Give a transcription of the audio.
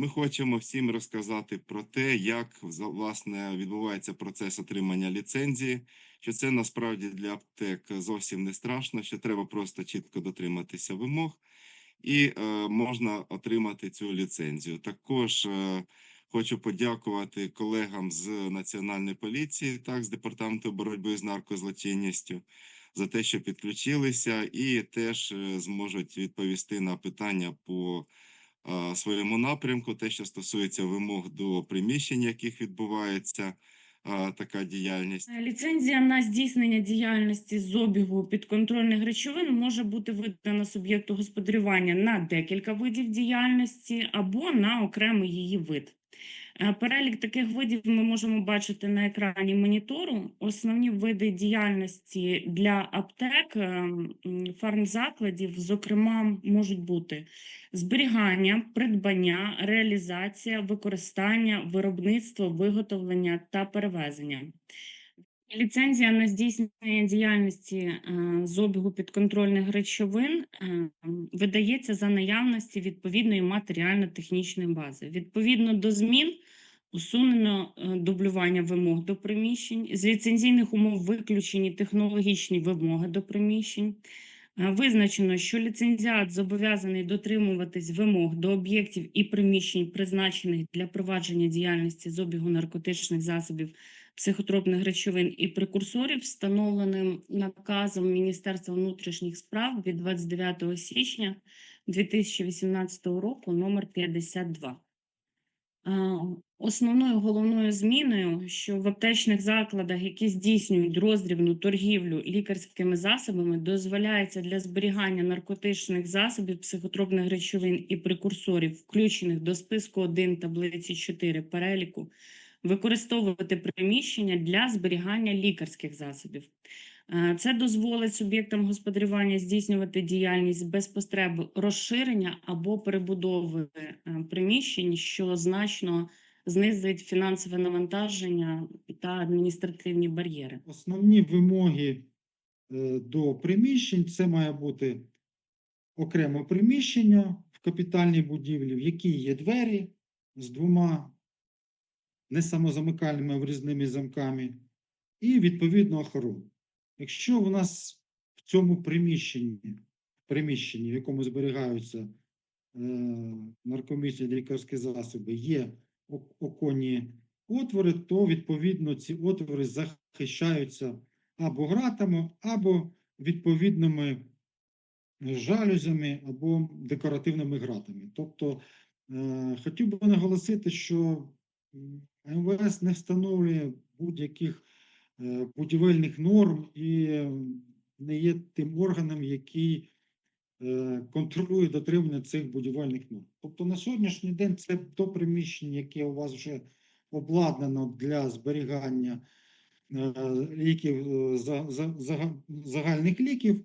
Ми хочемо всім розказати про те, як власне відбувається процес отримання ліцензії, що це насправді для аптек зовсім не страшно, що треба просто чітко дотриматися вимог, і е, можна отримати цю ліцензію. Також е, хочу подякувати колегам з Національної поліції, так, з департаменту боротьби з наркозлочинністю за те, що підключилися, і теж е, зможуть відповісти на питання по своєму напрямку, те, що стосується вимог до приміщень, яких відбувається е, така діяльність. Е, Ліцензія на здійснення діяльності з обігу підконтрольних речовин може бути видана суб'єкту господарювання на декілька видів діяльності або на окремий її вид. Перелік таких видів ми можемо бачити на екрані монітору. Основні види діяльності для аптек, е, фармзакладів, зокрема, можуть бути зберігання, придбання, реалізація, використання, виробництво, виготовлення та перевезення. Ліцензія на здійснення діяльності е, з обігу підконтрольних речовин е, видається за наявності відповідної матеріально-технічної бази. Відповідно до змін усунено е, дублювання вимог до приміщень, з ліцензійних умов виключені технологічні вимоги до приміщень. Визначено, що ліцензіат зобов'язаний дотримуватись вимог до об'єктів і приміщень, призначених для провадження діяльності з обігу наркотичних засобів, психотропних речовин і прекурсорів, встановленим наказом Міністерства внутрішніх справ від 29 січня 2018 року номер 52. А, Основною головною зміною, що в аптечних закладах, які здійснюють роздрібну торгівлю лікарськими засобами, дозволяється для зберігання наркотичних засобів, психотропних речовин і прекурсорів, включених до списку 1 таблиці 4 переліку, використовувати приміщення для зберігання лікарських засобів. Е, Це дозволить суб'єктам господарювання здійснювати діяльність без потреб розширення або перебудови е, приміщень, що значно знизить фінансове навантаження та адміністративні бар'єри. Основні вимоги е, до приміщень це має бути окреме приміщення в капітальній будівлі, в якій є двері з двома не самозамикальними, а врізними замками, і відповідно охорону. Якщо у нас в цьому приміщенні, приміщенні, в якому зберігаються е, наркомісні лікарські засоби, є оконні отвори, то відповідно ці отвори захищаються або гратами, або відповідними жалюзями, або декоративними гратами. Тобто е, хотів би наголосити, що МВС не встановлює будь-яких е, будівельних норм і е, не є тим органом, який е, контролює дотримання цих будівельних норм. Тобто на сьогоднішній день це то приміщення, яке у вас вже обладнано для зберігання ліків, за- за- зага- загальних ліків,